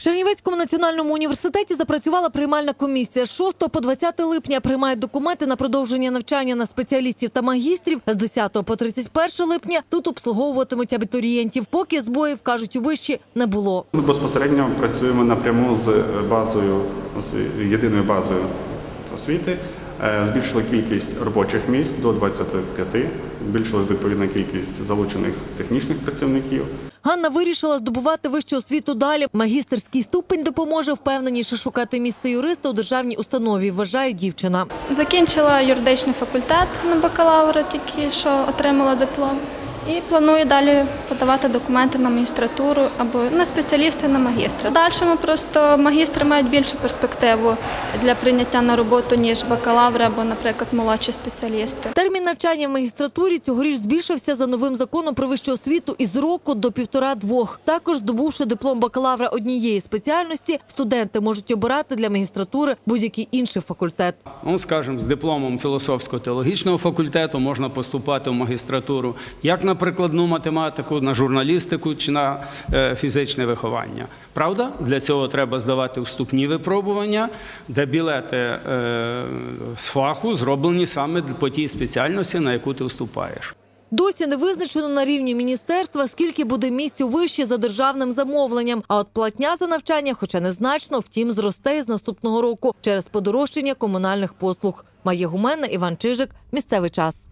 В Чернівецькому національному університеті запрацювала приймальна комісія. З 6 по 20 липня приймають документи на продовження навчання на спеціалістів та магістрів. З 10 по 31 липня тут обслуговуватимуть абітурієнтів. Поки збоїв, кажуть, у виші не було. Ми безпосередньо працюємо напряму з базою з єдиною базою освіти. Е, Збільшили кількість робочих місць до 25, збільшили відповідна кількість залучених технічних працівників. Ганна вирішила здобувати вищу освіту далі. Магістерський ступень допоможе впевненіше шукати місце юриста у державній установі, вважає дівчина. Закінчила юридичний факультет на бакалавра, тільки що отримала диплом. І планую далі подавати документи на магістратуру або на спеціаліста, на магістра. Далі ми просто магістри мають більшу перспективу для прийняття на роботу, ніж бакалаври або, наприклад, молодші спеціалісти. Термін навчання в магістратурі цьогоріч збільшився за новим законом про вищу освіту із року до півтора-двох. Також, здобувши диплом бакалавра однієї спеціальності, студенти можуть обирати для магістратури будь-який інший факультет. Ну, скажімо, з дипломом філософсько-теологічного факультету можна поступати в магістратуру як на прикладну математику, на журналістику чи на е, фізичне виховання. Правда, для цього треба здавати вступні випробування, де білети е, з фаху зроблені саме по тій спеціальності, на яку ти вступаєш. Досі не визначено на рівні міністерства, скільки буде місць у виші за державним замовленням. А от платня за навчання, хоча незначно, втім, зросте із наступного року через подорожчання комунальних послуг. Має гуменна Іван Чижик. Місцевий час.